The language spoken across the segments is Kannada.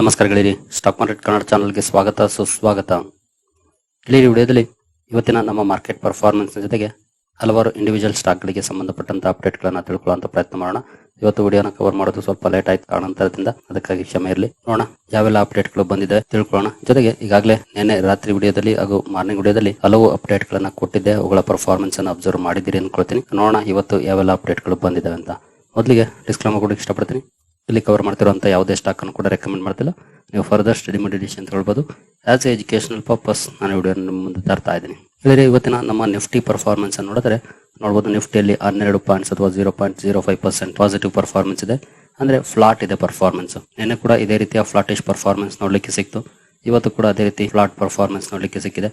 ನಮಸ್ಕಾರ ಗೆಳೆಯರಿ. ಸ್ಟಾಕ್ ಮಾರ್ಕೆಟ್ ಕನ್ನಡ ಚಾನಲ್ಗೆ ಸ್ವಾಗತ, ಸುಸ್ವಾಗತ. ಗೆಳೆಯರಿ, ವಿಡಿಯೋದಲ್ಲಿ ಇವತ್ತಿನ ನಮ್ಮ ಮಾರ್ಕೆಟ್ ಪರ್ಫಾರ್ಮೆನ್ಸ್ ಜೊತೆಗೆ ಹಲವಾರು ಇಂಡಿವಿಜುವಲ್ ಸ್ಟಾಕ್ಗಳಿಗೆ ಸಂಬಂಧಪಟ್ಟಂತ ಅಪ್ಡೇಟ್ಗಳನ್ನು ತಿಳ್ಕೊಳ್ಳುವಂತ ಪ್ರಯತ್ನ ಮಾಡೋಣ. ಇವತ್ತು ವಿಡಿಯೋನ ಕವರ್ ಮಾಡೋದು ಸ್ವಲ್ಪ ಲೇಟ್ ಆಯ್ತು ಕಾರಣಾಂತರದಿಂದ ಅದಕ್ಕಾಗಿ ಕ್ಷಮೆ ಇರಲಿ. ನೋಡೋಣ ಯಾವೆಲ್ಲ ಅಪ್ಡೇಟ್ಗಳು ಬಂದಿದೆ ತಿಳ್ಕೊಳ್ಳೋಣ. ಜೊತೆಗೆ ಈಗಾಗಲೇ ನಿನ್ನೆ ರಾತ್ರಿ ವಿಡಿಯೋದಲ್ಲಿ ಹಾಗೂ ಮಾರ್ನಿಂಗ್ ವಿಡಿಯೋದಲ್ಲಿ ಹಲವು ಅಪ್ಡೇಟ್ಗಳನ್ನು ಕೊಟ್ಟಿದ್ದೆ. ಅವುಗಳ ಪರ್ಫಾರ್ಮೆನ್ಸ್ ಅನ್ನು ಅಬ್ಸರ್ವ್ ಮಾಡಿದ್ದೀರಿ ಅಂದ್ಕೊಳ್ತೀನಿ. ನೋಡೋಣ ಇವತ್ತು ಯಾವೆಲ್ಲ ಅಪ್ಡೇಟ್ಗಳು ಬಂದಿದೆ ಅಂತ. ಮೊದಲಿಗೆ ಡಿಸ್ಕ್ಲೇಮರ್ ಕೊಡೋಕೆ ಇಷ್ಟಪಡ್ತೀನಿ. ಇಲ್ಲಿ ಕವರ್ ಮಾಡ್ತಿರುವಂಥ ಯಾವುದೇ ಸ್ಟಾಕ್ ಅನ್ನು ಕೂಡ ರೆಕಮೆಂಡ್ ಮಾಡ್ತಿಲ್ಲ. ನೀವು ಫರ್ದರ್ ಸ್ಟಡಿ ಮಾಡಿಡಿಷನ್ ಅಂತ ಹೇಳ್ಬೋದು. ಆಸ್ ಎ ಎಜುಕೇಶನಲ್ ಪರ್ಪಸ್ ನಾನು ವಿಡಿಯೋ ಮುಂದೆ ತರ್ತಾ ಇದ್ದೀನಿ. ಬೇರೆ ಇವತ್ತಿನ ನಮ್ಮ ನಿಫ್ಟಿ ಪರ್ಫಾರ್ಮೆನ್ಸ್ ಅನ್ನು ನೋಡಿದ್ರೆ ನೋಡ್ಬೋದು ನಿಫ್ಟಿಯಲ್ಲಿ ಹನ್ನೆರಡು ಪಾಯಿಂಟ್ಸ್ ಅಥವಾ zero point zero five percent positive performance ಇದೆ. ಅಂದ್ರೆ ಫ್ಲಾಟ್ ಇದೆ ಪರ್ಫಾರ್ಮೆನ್ಸ್ ನಿನ್ನೆ ಕೂಡ ಇದೇ ರೀತಿಯ ಫ್ಲಾಟಿಶ್ ಪರ್ಫಾರ್ಮೆನ್ಸ್ ನೋಡಲಿಕ್ಕೆ ಸಿಕ್ತು. ಇವತ್ತು ಕೂಡ ಅದೇ ರೀತಿ ಫ್ಲಾಟ್ ಪರ್ಫಾರ್ಮೆನ್ಸ್ ನೋಡಲಿಕ್ಕೆ ಸಿಕ್ಕಿದೆ.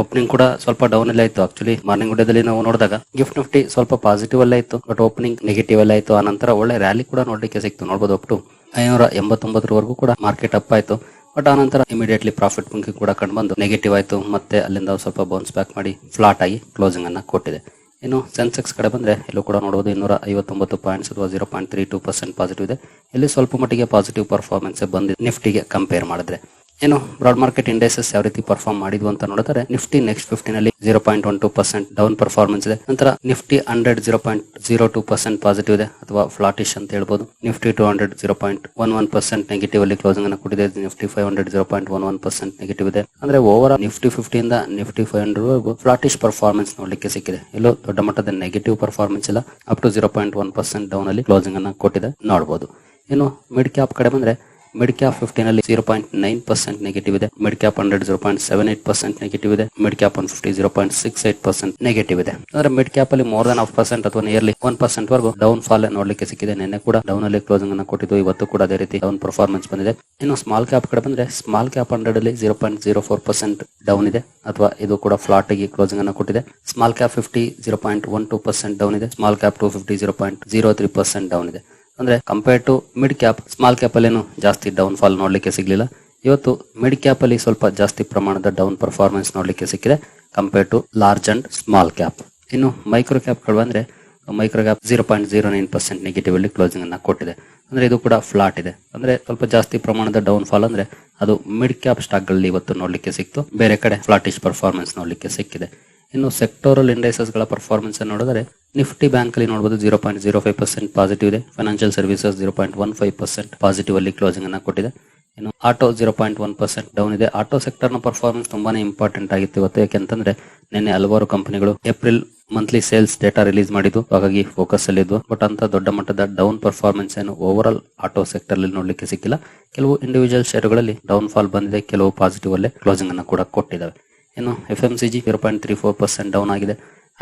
ಓಪನಿಂಗ್ ಕೂಡ ಸ್ವಲ್ಪ ಡೌನ್ ಅಲ್ಲೇ ಇತ್ತು. ಆಕ್ಚುಲಿ ಮಾರ್ನಿಂಗ್ ವಿಡಿಯೋದಲ್ಲಿ ನಾವು ನೋಡಿದಾಗ ಗಿಫ್ಟ್ ನಿಫ್ಟಿ ಸ್ವಲ್ಪ ಪಾಸಿಟಿವ್ ಅಲ್ಲೇ ಇತ್ತು. ಬಟ್ ಓಪನಿಂಗ್ ನೆಗೆಟಿವ್ ಅಲ್ಲೇ ಇತ್ತು. ಆ ನಂತರ ಒಳ್ಳೆ ರ್ಯಾಲಿ ಕೂಡ ನೋಡ್ಲಿಕ್ಕೆ ಸಿಕ್ತು. ನೋಡಬಹುದು ಅಪ್ ಟು ಐನೂರ ಎಂಬತ್ತೊಂಬತ್ತರವರೆಗೂ ಕೂಡ ಮಾರ್ಕೆಟ್ ಅಪ್ ಆಯ್ತು. ಬಟ್ ಆ ನಂತರ ಇಮಿಡಿಯೇಟ್ಲಿ ಪ್ರಾಫಿಟ್ ಬುಕಿಂಗ್ ಕೂಡ ಕಂಡು ಬಂದು ನೆಗೆಟಿವ್ ಆಯ್ತು. ಮತ್ತೆ ಅಲ್ಲಿಂದ ಸ್ವಲ್ಪ ಬೌನ್ಸ್ ಬ್ಯಾಕ್ ಮಾಡಿ ಫ್ಲಾಟ್ ಆಗಿ ಕ್ಲೋಸಿಂಗ್ ಅನ್ನ ಕೊಟ್ಟಿದೆ. ಇನ್ನು ಸೆನ್ಸೆಕ್ಸ್ ಕಡೆ ಬಂದ್ರೆ ಎಲ್ಲೂ ಕೂಡ ನೋಡಬಹುದು ಇನ್ನೂರ ಐವತ್ತೊಂಬತ್ತು ಪಾಯಿಂಟ್ಸ್ ಅಥವಾ zero point three two percent positive ಇದೆ. ಇಲ್ಲಿ ಸ್ವಲ್ಪ ಮಟ್ಟಿಗೆ ಪಾಸಿಟಿವ್ ಪರ್ಫಾರ್ಮೆನ್ಸ್ ಬಂದಿದೆ. ನಿಫ್ಟಿಗೆ ಕಂಪೇರ್ ಮಾಡಿದ್ರೆ. ಏನು ಬ್ರಾಡ್ ಮಾರ್ಕೆಟ್ ಇಂಡೆಕ್ಸಸ್ ಯಾವ ರೀತಿ ಪರ್ಫಾರ್ಮ್ ಮಾಡಿದ್ವು ಅಂತ ನೋಡಿದ್ರೆ ನಿಫ್ಟಿ ನೆಕ್ಸ್ಟ್ ಫಿಫ್ಟಿನ್ ಅಲ್ಲಿ zero point one two percent down performance ಇದೆ. ನಂತರ Nifty hundred zero point zero two percent positive ಇದೆ ಅಥವಾ ಫ್ಲಾಟಿಶ್ ಅಂತ ಹೇಳ್ಬೋದು. Nifty two hundred zero point one one percent negative ಅಲ್ಲಿ ಕ್ಲೋಸಿಂಗ್ ಅನ್ನು ಕೊಟ್ಟಿದೆ. Nifty five hundred zero point one one percent negative ಇದೆ. ಅಂದ್ರೆ over Nifty ಫಿಫ್ಟಿಯಿಂದ Nifty five hundred flattish performance ನೋಡಲಿಕ್ಕೆ ಸಿಕ್ಕಿದೆ. ಎಲ್ಲೋ ದೊಡ್ಡ ಮಟ್ಟದ ನೆಗೆಟಿವ್ ಪರ್ಫಾರ್ಮೆನ್ಸ್ ಇಲ್ಲ. Up to zero point one percent down ಅಲ್ಲಿ ಕ್ಲೋಸಿಂಗ್ ಅನ್ನು ಕೊಟ್ಟಿದೆ. ನೋಡಬಹುದು ಇನ್ನು ಮಿಡ್ ಕ್ಯಾಪ್ ಕಡೆ ಬಂದ್ರೆ ಮಿಡ್ ಕ್ಯಾಪ್ ಫಿಫ್ಟೀನ್ ಅಲ್ಲಿ zero point nine percent negative ಇದೆ. Mid cap hundred zero point seven eight percent negative ಇದೆ. Mid cap one fifty zero point six eight percent negative ಇದೆ. ಅಂದ್ರೆ ಮಿಡ್ ಕ್ಯಾಪ್ ಅಲ್ಲಿ ಮೋರ್ ದನ್ ಹಾಫ್ ಪರ್ಸೆಂಟ್ ಅಥವಾ ನಿಯರ್ಲಿ ಒನ್ ಪರ್ಸೆಂಟ್ ವರೆಗೂ ಡೌನ್ ಫಾಲ್ ನೋಡ್ಲಿಕ್ಕೆ ಸಿಕ್ಕಿದೆ. ನಿನ್ನೆ ಕೂಡ ಡೌನ್ ಅಲ್ಲಿ ಕ್ಲೋಸಿಂಗ್ ಅನ್ನು ಕೊಟ್ಟಿದ್ದು. ಇವತ್ತು ಕೂಡ ಅದೇ ರೀತಿ ಡೌನ್ ಪರ್ಫಾರ್ಮೆನ್ಸ್ ಬಂದಿದೆ. ಇನ್ನು ಸ್ಮಾಲ್ ಕ್ಯಾಪ್ ಕಡೆ ಬಂದ್ರೆ ಸ್ಮಾಲ್ ಕ್ಯಾಪ್ ಹಂಡ್ರೆಡ್ ಅಲ್ಲಿ zero point zero four percent down ಇದೆ. ಅಥವಾ ಇದು ಕೂಡ ಫ್ಲಾಟ್ ಆಗಿ ಕ್ಲೋಸಿಂಗ್ ಅನ್ನು ಕೊಟ್ಟಿದೆ. Small cap fifty zero point one two percent down ಇದೆ. Small cap two fifty zero point zero three percent down ಇದೆ. ಅಂದ್ರೆ compare to mid cap small cap ಅಲ್ಲಿ ಜಾಸ್ತಿ ಡೌನ್ ಫಾಲ್ ನೋಡ್ಲಿಕ್ಕೆ ಸಿಗ್ಲಿಲ್ಲ. ಇವತ್ತು ಮಿಡ್ ಕ್ಯಾಪ್ ಅಲ್ಲಿ ಸ್ವಲ್ಪ ಜಾಸ್ತಿ ಪ್ರಮಾಣದ ಡೌನ್ ಪರ್ಫಾರ್ಮೆನ್ಸ್ ನೋಡ್ಲಿಕ್ಕೆ ಸಿಕ್ಕಿದೆ compare to large and small cap ಇನ್ನು ಮೈಕ್ರೋ ಕ್ಯಾಪ್ಗಳು ಬಂದ್ರೆ micro cap zero point zero nine percent negative ಅಲ್ಲಿ ಕ್ಲೋಸಿಂಗ್ ಅನ್ನ ಕೊಟ್ಟಿದೆ. ಅಂದ್ರೆ ಇದು ಕೂಡ ಫ್ಲಾಟ್ ಇದೆ. ಅಂದ್ರೆ ಸ್ವಲ್ಪ ಜಾಸ್ತಿ ಪ್ರಮಾಣದ ಡೌನ್ ಫಾಲ್ ಅಂದ್ರೆ ಅದು ಮಿಡ್ ಕ್ಯಾಪ್ ಸ್ಟಾಕ್ಗಳಲ್ಲಿ ಇವತ್ತು ನೋಡ್ಲಿಕ್ಕೆ ಸಿಕ್ತು. ಬೇರೆ ಕಡೆ ಫ್ಲಾಟಿಶ್ ಪರ್ಫಾರ್ಮೆನ್ಸ್ ನೋಡ್ಲಿಕ್ಕೆ ಸಿಕ್ಕಿದೆ. ಇನ್ನು ಸೆಕ್ಟೋರಲ್ ಇಂಡೈಸಸ್ಗಳ ಪರ್ಫಾರ್ಮೆನ್ಸ್ ಅನ್ನು ನೋಡಿದರೆ ನಿಫ್ಟಿ ಬ್ಯಾಂಕ್ ಅಲ್ಲಿ ನೋಡಬಹುದು zero point zero five percent positive ಇದೆ. Financial services zero point one five percent positive ಅಲ್ಲಿ ಕ್ಲೋಸಿಂಗ್ ಅನ್ನ ಕೊಟ್ಟಿದೆ. ಇನ್ನು auto zero point one percent down ಇದೆ. ಆಟೋ ಸೆಕ್ಟರ್ನ ಪರ್ಫಾರ್ಮೆನ್ಸ್ ತುಂಬಾನೇ ಇಂಪಾರ್ಟೆಂಟ್ ಆಗಿತ್ತು ಇವತ್ತು. ಯಾಕೆಂತಂದ್ರೆ, ನಿನ್ನೆ ಹಲವಾರು ಕಂಪನಿಗಳು April monthly sales data release ಮಾಡಿದ್ದು. ಹಾಗಾಗಿ ಫೋಕಸ್ ಅಲ್ಲಿ ಇದ್ವು. ಬಟ್ ಅಂತ ದೊಡ್ಡ ಮಟ್ಟದ ಡೌನ್ ಪರ್ಫಾರ್ಮೆನ್ಸ್ ಏನು ಓವರ್ ಆಲ್ ಆಟೋ ಸೆಕ್ಟರ್ ಅಲ್ಲಿ ನೋಡ್ಲಿಕ್ಕೆ ಸಿಕ್ಕಿಲ್ಲ. ಕೆಲವು ಇಂಡಿವಿಜುವಲ್ ಶೇರುಗಳಲ್ಲಿ ಡೌನ್ ಫಾಲ್ ಬಂದಿದೆ. ಕೆಲವು ಪಾಸಿಟಿವ್ ಅಲ್ಲೇ ಕ್ಲೋಸಿಂಗ್ ಅನ್ನು ಕೂಡ ಕೊಟ್ಟಿದ್ದಾವೆ. ಇನ್ನು F M C G zero point three four percent down ಆಗಿದೆ.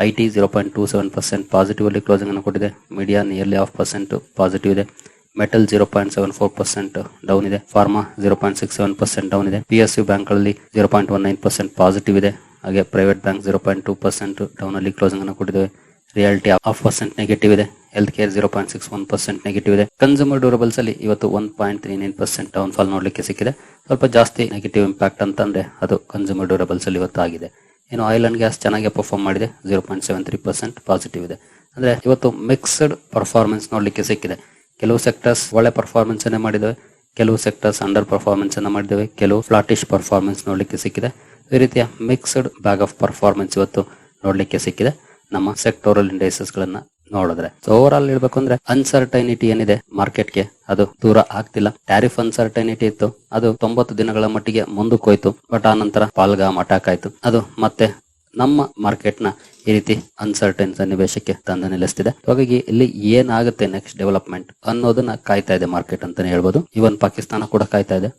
I T zero point two seven percent positive ಅಲ್ಲಿ ಕ್ಲೋಸಿಂಗ್ ಅನ್ನು ಕೊಟ್ಟಿದೆ. Media nearly half percent positive ಇದೆ. Metal zero point seven four percent down ಇದೆ. Pharma zero point six seven percent down ಇದೆ. ಪಿ ಎಸ್ ಯು ಬ್ಯಾಂಕ್ಗಳಲ್ಲಿ zero point one nine percent positive ಇದೆ. ಹಾಗೆ private bank zero point two percent down ಅಲ್ಲಿ ಕ್ಲೋಸಿಂಗ್ ಅನ್ನು ಕೊಟ್ಟಿದ್ದೇವೆ. ರಿಯಾಲಿಟಿ ಹಾಫ್ ಪರ್ಸೆಂಟ್ ನೆಗೆಟಿವ್ ಇದೆ. Health care zero point six one percent negative ಇದೆ. ಕನ್ಸ್ಯೂಮರ್ ಡ್ಯೂರಬಲ್ಸ್ ಅಲ್ಲಿ ಇವತ್ತು one point three nine percent down fall ನೋಡ್ಲಿಕ್ಕೆ ಸಿಕ್ಕಿದೆ. ಸ್ವಲ್ಪ ಜಾಸ್ತಿ ನೆಗೆಟಿವ್ ಇಂಪ್ಯಾಕ್ಟ್ ಅಂತಂದ್ರೆ ಅದು ಕನ್ಸ್ಯೂಮರ್ ಡ್ಯೂರಬಲ್ಸ್ ಅಲ್ಲಿ ಇವತ್ತು ಆಗಿದೆ ಏನು ಆಯಿಲ್ ಅಂಡ್ ಗ್ಯಾಸ್ ಚೆನ್ನಾಗಿ ಪರ್ಫಾರ್ಮ್ ಮಾಡಿದೆ. Zero point seven three percent positive ಇದೆ. ಅಂದ್ರೆ ಇವತ್ತು ಮಿಕ್ಸ್ಡ್ ಪರ್ಫಾರ್ಮೆನ್ಸ್ ನೋಡಲಿಕ್ಕೆ ಸಿಕ್ಕಿದೆ. ಕೆಲವು ಸೆಕ್ಟರ್ಸ್ ಒಳ್ಳೆ ಪರ್ಫಾರ್ಮೆನ್ಸ್ ಅನ್ನೇ ಮಾಡಿದ್ದಾವೆ ಕೆಲವು ಸೆಕ್ಟರ್ಸ್ ಅಂಡರ್ ಪರ್ಫಾರ್ಮೆನ್ಸ್ ಅನ್ನ ಮಾಡಿದ್ದೇವೆ ಕೆಲವು ಫ್ಲಾಟಿಶ್ ಪರ್ಫಾರ್ಮೆನ್ಸ್ ನೋಡಲಿಕ್ಕೆ ಸಿಕ್ಕಿದೆ. ಈ ರೀತಿಯ ಮಿಕ್ಸ್ಡ್ ಬ್ಯಾಗ್ ಆಫ್ ಪರ್ಫಾರ್ಮೆನ್ಸ್ ಇವತ್ತು ನೋಡಲಿಕ್ಕೆ ಸಿಕ್ಕಿದೆ. ನಮ್ಮ ಸೆಕ್ಟೋರಲ್ ಇಂಡೈಸಸ್ ಗಳನ್ನ ನೋಡಿದ್ರೆ. ಸೊ ಓವರ್ ಆಲ್ ಹೇಳ್ಬೇಕು ಅಂದ್ರೆ ಅನ್ಸರ್ಟೈನಿಟಿ ಏನಿದೆ ಮಾರ್ಕೆಟ್ಗೆ ಅದು ದೂರ ಆಗ್ತಿಲ್ಲ. ಟ್ಯಾರಿಫ್ ಅನ್ಸರ್ಟೈನಿಟಿ ಇತ್ತು. ಅದು ತೊಂಬತ್ತು ದಿನಗಳ ಮಟ್ಟಿಗೆ ಮುಂದಕ್ಕೆ ಹೋಯ್ತು ಬಟ್ ಆ ನಂತರ ಪಾಲ್ಗ ಅಟ್ಯಾಕ್ ಆಯ್ತು. ಅದು ಮತ್ತೆ ನಮ್ಮ ಮಾರ್ಕೆಟ್ನ ಈ ರೀತಿ ಅನ್ಸರ್ಟೈನ್ ಸನ್ನಿವೇಶಕ್ಕೆ ತಂದು ನಿಲ್ಲಿಸ್ತಿದೆ. ಹಾಗಾಗಿ ಇಲ್ಲಿ ಏನಾಗುತ್ತೆ ನೆಕ್ಸ್ಟ್ ಡೆವಲಪ್ಮೆಂಟ್ ಅನ್ನೋದನ್ನ ಕಾಯ್ತಾ ಇದೆ ಮಾರ್ಕೆಟ್ ಅಂತಾನೆ ಹೇಳ್ಬೋದು. ಇವನ್ ಪಾಕಿಸ್ತಾನ ಕೂಡ ಕಾಯ್ತಾ ಇದೆ.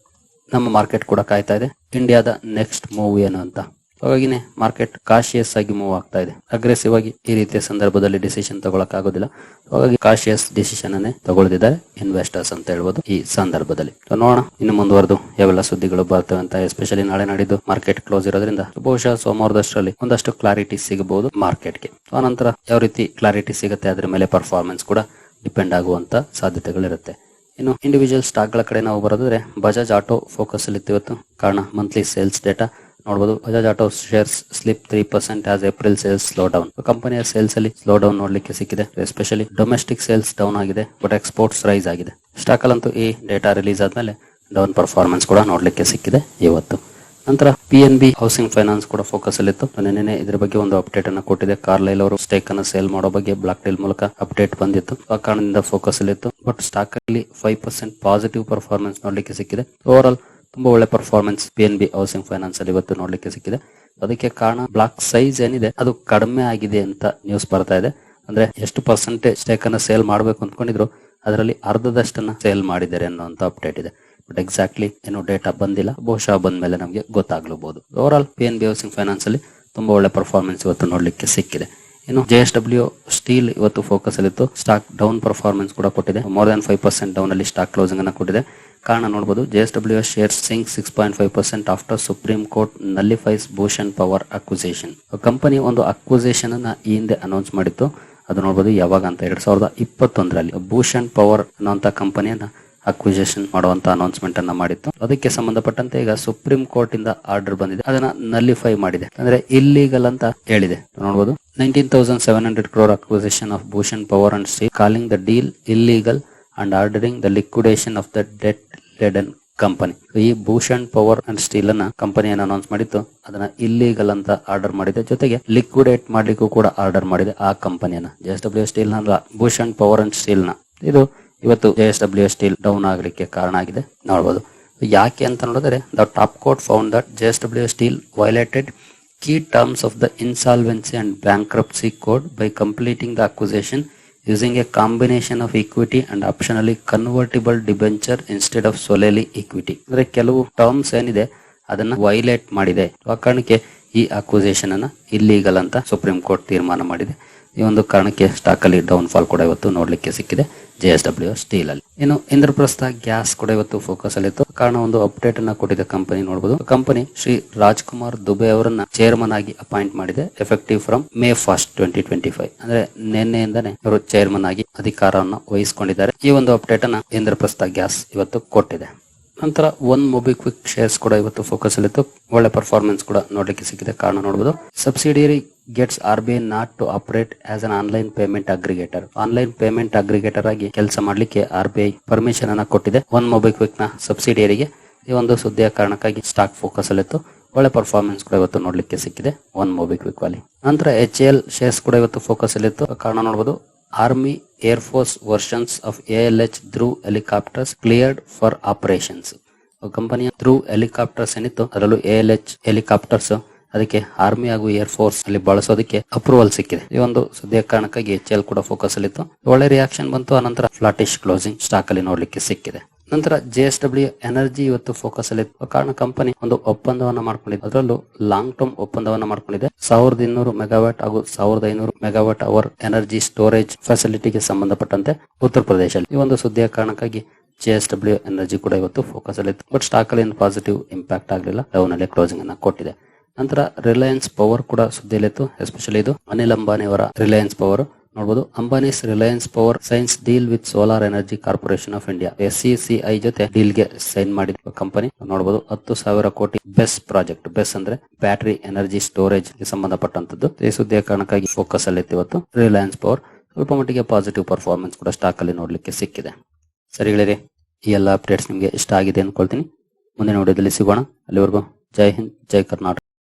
ನಮ್ಮ ಮಾರ್ಕೆಟ್ ಕೂಡ ಕಾಯ್ತಾ ಇದೆ. ಇಂಡಿಯಾದ ನೆಕ್ಸ್ಟ್ ಮೂವ್ ಏನು ಅಂತ ಹಾಗಾಗಿನೇ ಮಾರ್ಕೆಟ್ ಕಾಶಿಯಸ್ ಆಗಿ ಮೂವ್ ಆಗ್ತಾ ಇದೆ. ಅಗ್ರೆಸಿವ್ ಆಗಿ ಈ ರೀತಿಯ ಸಂದರ್ಭದಲ್ಲಿ ಡಿಸಿಷನ್ ತಗೊಳಕ್ ಆಗೋದಿಲ್ಲ ಹಾಗಾಗಿ ಕಾಶಿಯಸ್ ಡಿಸಿಷನ್ ಅನ್ನೇ ತಗೊಳ್ದಿದ್ದಾರೆ ಇನ್ವೆಸ್ಟರ್ಸ್ ಅಂತ ಹೇಳ್ಬೋದು ಈ ಸಂದರ್ಭದಲ್ಲಿ. ನೋಡೋಣ ಇನ್ನು ಮುಂದುವರೆದು ಯಾವೆಲ್ಲ ಸುದ್ದಿಗಳು ಬರ್ತವೆ ಅಂತ ಎಸ್ಪೆಷಲಿ ನಾಳೆ ನಡೆದು ಮಾರ್ಕೆಟ್ ಕ್ಲೋಸ್ ಇರೋದ್ರಿಂದ. ಬಹುಶಃ ಸೋಮವಾರದಷ್ಟರಲ್ಲಿ ಒಂದಷ್ಟು ಕ್ಲಾರಿಟಿ ಸಿಗಬಹುದು ಮಾರ್ಕೆಟ್ ಮಾರ್ಕೆಟ್ಗೆ ಆನಂತರ ಯಾವ ರೀತಿ ಕ್ಲಾರಿಟಿ ಸಿಗುತ್ತೆ ಅದ್ರ ಮೇಲೆ ಪರ್ಫಾರ್ಮೆನ್ಸ್ ಕೂಡ ಡಿಪೆಂಡ್ ಆಗುವಂತ ಸಾಧ್ಯತೆಗಳಿರುತ್ತೆ. ಇನ್ನು ಇಂಡಿವಿಜುವಲ್ ಸ್ಟಾಕ್ಗಳ ಕಡೆ ನಾವು ಬರೋದ್ರೆ ಬಜಾಜ್ ಆಟೋ ಫೋಕಸ್ ಅಲ್ಲಿ ಇವತ್ತು. ಕಾರಣ ಮಂತ್ಲಿ ಸೇಲ್ಸ್ ಡೇಟಾ ನೋಡಬಹುದು Bajaj auto shares slip three percent as April sales slow down ಕಂಪನಿಯ ಸೇಲ್ಸ್ ಅಲ್ಲಿ ಸ್ಲೋ ಡೌನ್ ನೋಡ್ಲಿಕ್ಕೆ ಸಿಕ್ಕಿದೆ. ಎಸ್ಪೆಷಲಿ ಡೊಮೆಸ್ಟಿಕ್ ಸೇಲ್ಸ್ ಡೌನ್ ಆಗಿದೆ. ಬಟ್ ಎಕ್ಸ್ಪೋರ್ಟ್ಸ್ ರೈಸ್ ಆಗಿದೆ. ಸ್ಟಾಕ್ ಅಲ್ಲಂತೂ ಈ ಡೇಟಾ ರಿಲೀಸ್ ಆದ್ಮೇಲೆ ಡೌನ್ ಪರ್ಫಾರ್ಮೆನ್ಸ್ ಕೂಡ ನೋಡ್ಲಿಕ್ಕೆ ಸಿಕ್ಕಿದೆ ಇವತ್ತು. ನಂತರ P N B housing finance ಕೂಡ ಫೋಕಸ್ ಅಲ್ಲಿ ಇತ್ತು. ನಿನ್ನೆ ಇದ್ರ ಬಗ್ಗೆ ಒಂದು ಅಪ್ಡೇಟ್ ಅನ್ನ ಕೊಟ್ಟಿದೆ. ಕಾರ್ಲೈಲ್ ಅವರು ಸ್ಟೇಕ್ ಅನ್ನು ಸೇಲ್ ಮಾಡೋ ಬಗ್ಗೆ ಬ್ಲಾಕ್ ಡೀಲ್ ಮೂಲಕ ಅಪ್ಡೇಟ್ ಬಂದಿತ್ತು. ಆ ಕಾರಣದಿಂದ ಫೋಕಸ್ ಅಲ್ಲಿತ್ತು ಬಟ್ ಸ್ಟಾಕ್ ಅಲ್ಲಿ ಫೈವ್ ಪರ್ಸೆಂಟ್ ಪಾಸಿಟಿವ್ ಪರ್ಫಾರ್ಮೆನ್ಸ್ ನೋಡ್ಲಿಕ್ಕೆ ಸಿಕ್ಕಿದೆ. ಓವರ್ ಆಲ್ ತುಂಬಾ ಒಳ್ಳೆ performance P N B housing finance ಅಲ್ಲಿ ಇವತ್ತು ನೋಡ್ಲಿಕ್ಕೆ ಸಿಕ್ಕಿದೆ. ಅದಕ್ಕೆ ಕಾರಣ ಬ್ಲಾಕ್ ಸೈಜ್ ಏನಿದೆ, ಅದು ಕಡಿಮೆ ಆಗಿದೆ ಅಂತ ನ್ಯೂಸ್ ಬರ್ತಾ ಇದೆ. ಅಂದ್ರೆ ಎಷ್ಟು ಪರ್ಸೆಂಟೇಜ್ ಸ್ಟೇಕ್ ಅನ್ನ ಸೇಲ್ ಮಾಡಬೇಕು ಅಂದ್ಕೊಂಡಿದ್ರು, ಅದರಲ್ಲಿ ಅರ್ಧದಷ್ಟನ್ನ ಸೇಲ್ ಮಾಡಿದ್ದಾರೆ ಅನ್ನುವಂತ ಅಪ್ಡೇಟ್ ಇದೆ. ಬಟ್ ಎಕ್ಸಾಕ್ಟ್ಲಿ ಏನು ಡೇಟಾ ಬಂದಿಲ್ಲ, ಬಹುಶಃ ಬಂದ ಮೇಲೆ ನಮಗೆ ಗೊತ್ತಾಗ್ಲಬಹುದು over all P N B housing finance ಅಲ್ಲಿ ತುಂಬಾ ಒಳ್ಳೆ ಪರ್ಫಾರ್ಮೆನ್ಸ್ ಇವತ್ತು ನೋಡ್ಲಿಕ್ಕೆ ಸಿಕ್ಕಿದೆ. ಇನ್ನು ಜೆ ಎಸ್ ಡಬ್ಲ್ಯೂ ಸ್ಟೀಲ್ ಇವತ್ತು ಫೋಕಸ್ ಅಲ್ಲಿತ್ತು. ಸ್ಟಾಕ್ ಡೌನ್ ಪರ್ಫಾರ್ಮೆನ್ಸ್ ಕೂಡ ಕೊಟ್ಟಿದೆ. More than five percent down ಅಲ್ಲಿ ಸ್ಟಾಕ್ ಕ್ಲೋಸಿಂಗ್ ಅನ್ನ ಕೊಟ್ಟಿದೆ. ಕಾರಣ ನೋಡಬಹುದು J S W share sink six point five percent after Supreme Court nullifies Bhushan power acquisition company ಒಂದು ಅಕ್ವಿಸೇಷನ್ ಅನ್ನ ಈ ಹಿಂದೆ ಅನೌನ್ಸ್ ಮಾಡಿತ್ತು. ಅದು ನೋಡಬಹುದು ಯಾವಾಗ ಅಂತ ಎರಡ್ ಸಾವಿರದ ಇಪ್ಪತ್ತೊಂದರಲ್ಲಿ ಭೂಷಣ್ ಪವರ್ ಅನ್ನುವಂತ ಕಂಪನಿಯನ್ನ ಅಕ್ವಿಸೇಷನ್ ಮಾಡುವಂತ ಅನೌನ್ಸ್ಮೆಂಟ್ ಅನ್ನ ಮಾಡಿತ್ತು. ಅದಕ್ಕೆ ಸಂಬಂಧಪಟ್ಟಂತೆ ಈಗ ಸುಪ್ರೀಂ ಕೋರ್ಟ್ ಇಂದ ಆರ್ಡರ್ ಬಂದಿದೆ. ಅದನ್ನ ನಲ್ಲಿಫೈ ಮಾಡಿದೆ. ಅಂದ್ರೆ ಇಲ್ಲೀಗಲ್ ಅಂತ ಹೇಳಿದೆ. ನೋಡಬಹುದು nineteen thousand seven hundred crore acquisition of Bhushan power and steel calling the deal illegal and ordering the liquidation of the debt laden company ಈ ಭೂಷಣ್ ಪವರ್ ಅಂಡ್ ಸ್ಟೀಲ್ ಅನ್ನ ಕಂಪನಿಯನ್ನು ಅನೌನ್ಸ್ ಮಾಡಿತ್ತು ಅದನ್ನ ಇಲ್ಲೀಗಲ್ ಅಂತ ಆರ್ಡರ್ ಮಾಡಿದೆ ಜೊತೆಗೆ ಲಿಕ್ವಿಡೇಟ್ ಮಾಡ್ಲಿಕ್ಕೂ ಕೂಡ ಆರ್ಡರ್ ಮಾಡಿದೆ ಆ ಕಂಪನಿಯನ್ನ ಜೆ ಎಸ್ ಡಬ್ಲ್ಯೂ ಸ್ಟೀಲ್ನ ಭೂಷಣ್ ಪವರ್ ಅಂಡ್ ಸ್ಟೀಲ್ನ. ಇದು ಇವತ್ತು J S W steel down ಆಗಲಿಕ್ಕೆ ಕಾರಣ ಆಗಿದೆ. ನೋಡಬಹುದು ಯಾಕೆ ಅಂತ ನೋಡಿದ್ರೆ the top court found that J S W steel violated key terms of the insolvency and bankruptcy code by completing the acquisition using a combination of equity and optionally convertible debenture instead of solely equity ಅಂದ್ರೆ ಕೆಲವು ಟರ್ಮ್ಸ್ ಏನಿದೆ ಅದನ್ನ ವೈಲೇಟ್ ಮಾಡಿದೆ ಆ ಕಾರಣಕ್ಕೆ ಈ ಅಕ್ವಿಸೇಷನ್ ಅನ್ನ ಇಲ್ಲೀಗಲ್ ಅಂತ ಸುಪ್ರೀಂ ಕೋರ್ಟ್ ತೀರ್ಮಾನ ಮಾಡಿದೆ ಈ ಒಂದು ಕಾರಣಕ್ಕೆ ಸ್ಟಾಕ್ ಅಲ್ಲಿ ಡೌನ್ ಫಾಲ್ ಕೂಡ ಇವತ್ತು ನೋಡ್ಲಿಕ್ಕೆ ಸಿಕ್ಕಿದೆ. ಜೆ ಎಸ್ ಡಬ್ಲ್ಯೂ ಸ್ಟೀಲ್ ಅಲ್ಲಿ. ಇನ್ನು ಇಂದ್ರಪ್ರಸ್ಥ ಗ್ಯಾಸ್ ಕೂಡ ಇವತ್ತು ಫೋಕಸ್ ಅಲ್ಲಿತ್ತು ಕಾರಣ ಒಂದು ಅಪ್ಡೇಟ್ ಅನ್ನ ಕೊಟ್ಟಿದೆ ಕಂಪನಿ ನೋಡಬಹುದು ಕಂಪನಿ ಶ್ರೀ ರಾಜ್ಕುಮಾರ್ ದುಬೆ ಅವರನ್ನ ಚೇರ್ಮನ್ ಆಗಿ ಅಪಾಯಿಂಟ್ ಮಾಡಿದೆ. Effective from May first twenty twenty five ಅಂದ್ರೆ ನಿನ್ನೆಯಿಂದಾನೆ ಅವರು ಚೇರ್ಮನ್ ಆಗಿ ಅಧಿಕಾರವನ್ನು ವಹಿಸಿಕೊಂಡಿದ್ದಾರೆ. ಈ ಒಂದು ಅಪ್ಡೇಟ್ ಅನ್ನ ಇಂದ್ರಪ್ರಸ್ಥ ಗ್ಯಾಸ್ ಇವತ್ತು ಕೊಟ್ಟಿದೆ. ನಂತರ ಒನ್ ಮೊಬಿಕ್ವಿಕ್ ಶೇರ್ಸ್ ಕೂಡ ಇವತ್ತು ಫೋಕಸ್ ಅಲ್ಲಿತ್ತು ಒಳ್ಳೆ ಪರ್ಫಾರ್ಮೆನ್ಸ್ ಕೂಡ ನೋಡ್ಲಿಕ್ಕೆ ಸಿಕ್ಕಿದೆ. ಕಾರಣ ನೋಡಬಹುದು subsidiary gets R B I nod to operate as an online payment aggregator online payment aggregator ಆಗಿ ಕೆಲಸ ಮಾಡಲಿಕ್ಕೆ ಆರ್ ಬಿ ಐ ಪರ್ಮಿಷನ್ ಅನ್ನ ಕೊಟ್ಟಿದೆ. ಒನ್ ಮೊಬಿಕ್ವಿಕ್ನ ಸಬ್ಸಿಡಿಯರಿಗೆ ಈ ಒಂದು ಸುದ್ದಿಯ ಕಾರಣಕ್ಕಾಗಿ ಸ್ಟಾಕ್ ಫೋಕಸ್ ಅಲ್ಲಿತ್ತು ಒಳ್ಳೆ ಪರ್ಫಾರ್ಮೆನ್ಸ್ ಕೂಡ ಇವತ್ತು ನೋಡ್ಲಿಕ್ಕೆ ಸಿಕ್ಕಿದೆ. ಒನ್ ಮೊಬಿಕ್ವಿಕ್ ಅಲ್ಲಿ ನಂತರ ಎಚ್ ಎಲ್ ಶೇರ್ಸ್ ಕೂಡ ಇವತ್ತು ಫೋಕಸ್ ಅಲ್ಲಿತ್ತು ಕಾರಣ ನೋಡಬಹುದು army air force versions of L H Dhruv helicopters cleared for operations ಕಂಪನಿಯ ಥ್ರೂ ಹೆಲಿಕಾಪ್ಟರ್ಸ್ ಏನಿತ್ತು? ಅದರಲ್ಲೂ ಎ ಎಲ್ ಎಚ್ ಹೆಲಿಕಾಪ್ಟರ್ಸ್ ಅದಕ್ಕೆ ಆರ್ಮಿ ಹಾಗೂ ಏರ್ ಫೋರ್ಸ್ ಅಲ್ಲಿ ಬಳಸೋದಕ್ಕೆ ಅಪ್ರೂವಲ್ ಸಿಕ್ಕಿದೆ. ಈ ಒಂದು ಸದ್ಯ ಕಾರಣಕ್ಕಾಗಿ ಎಚ್ ಎಲ್ ಕೂಡ ಫೋಕಸ್ ಅಲ್ಲಿತ್ತು. ಒಳ್ಳೆ ರಿಯಾಕ್ಷನ್ ಬಂತು, ಆನಂತರ ಫ್ಲಾಟಿಶ್ ಕ್ಲೋಸಿಂಗ್ ಸ್ಟಾಕ್ ಅಲ್ಲಿ ನೋಡ್ಲಿಕ್ಕೆ ಸಿಕ್ಕಿದೆ. ನಂತರ ಜೆ ಎಸ್ ಡಬ್ಲ್ಯೂ ಎನರ್ಜಿ ಇವತ್ತು ಫೋಕಸ್ ಅಲ್ಲಿ ಕಾರಣ ಕಂಪನಿ ಒಂದು ಒಪ್ಪಂದವನ್ನ ಮಾಡ್ಕೊಂಡಿದೆ. ಅದರಲ್ಲೂ ಲಾಂಗ್ ಟರ್ಮ್ ಒಪ್ಪಂದವನ್ನ ಮಾಡ್ಕೊಂಡಿದೆ. ಸಾವಿರದ ಇನ್ನೂರು ಮೆಗಾವ್ಯಾಟ್ ಹಾಗೂ ಸಾವಿರದ ಐನೂರು ಮೆಗಾವ್ಯಾಟ್ ಅವರ್ ಎನರ್ಜಿ ಸ್ಟೋರೇಜ್ ಫೆಸಿಲಿಟಿಗೆ ಸಂಬಂಧಪಟ್ಟಂತೆ ಉತ್ತರ ಪ್ರದೇಶದಲ್ಲಿ. ಈ ಒಂದು ಸುದ್ದಿಯ ಕಾರಣಕ್ಕಾಗಿ ಜೆ ಎಸ್ ಡಬ್ಲ್ಯೂ ಎನರ್ಜಿ ಕೂಡ ಇವತ್ತು ಫೋಕಸ್ ಅಲ್ಲಿ ಇತ್ತು ಬಟ್ ಸ್ಟಾಕ್ ಅಲ್ಲಿ ಪಾಸಿಟಿವ್ ಇಂಪ್ಯಾಕ್ಟ್ ಆಗಲಿಲ್ಲ. ಡೌನ್ ಅಲ್ಲಿ ಕ್ಲೋಸಿಂಗ್ ಅನ್ನ ಕೊಟ್ಟಿದೆ. ನಂತರ ರಿಲಯನ್ಸ್ ಪವರ್ ಕೂಡ ಸುದ್ದಿಯಲ್ಲಿತ್ತು ಎಸ್ಪೆಷಲಿ ಇದು ಅನಿಲ್ ಅಂಬಾನಿ ಅವರ ರಿಲಯನ್ಸ್ ಪವರ್. ನೋಡಬಹುದು Ambani's Reliance power signs deal with solar energy corporation of India S C I ಜೊತೆ ಡೀಲ್ಗೆ ಸೈನ್ ಮಾಡಿದ ಕಂಪನಿ. ನೋಡಬಹುದು ಹತ್ತು ಸಾವಿರ ಕೋಟಿ ಬೆಸ್ ಪ್ರಾಜೆಕ್ಟ್ ಬೆಸ್ ಅಂದ್ರೆ ಬ್ಯಾಟರಿ ಎನರ್ಜಿ ಸ್ಟೋರೇಜ್ಗೆ ಸಂಬಂಧಪಟ್ಟಂತದ್ದು ಈ ಸುದ್ದಿಯ ಕಾರಣಕ್ಕಾಗಿ ಫೋಕಸ್ ಅಲ್ಲಿ ಇವತ್ತು. ರಿಲಯನ್ಸ್ ಪವರ್ ಸ್ವಲ್ಪ ಮಟ್ಟಿಗೆ ಪಾಸಿಟಿವ್ ಪರ್ಫಾರ್ಮೆನ್ಸ್ ಕೂಡ ಸ್ಟಾಕ್ ಅಲ್ಲಿ ನೋಡ್ಲಿಕ್ಕೆ ಸಿಕ್ಕಿದೆ. ಸರಿ ಗೆಳೆಯರೆ, ಈ ಎಲ್ಲ ಅಪ್ಡೇಟ್ಸ್ ನಿಮಗೆ ಇಷ್ಟ ಆಗಿದೆ ಅನ್ಕೊಳ್ತೀನಿ. ಮುಂದಿನ ವಿಡಿಯೋದಲ್ಲಿ ಸಿಗೋಣ. ಅಲ್ಲಿವರೆಗೂ ಜೈ ಹಿಂದ್, ಜೈ ಕರ್ನಾಟಕ.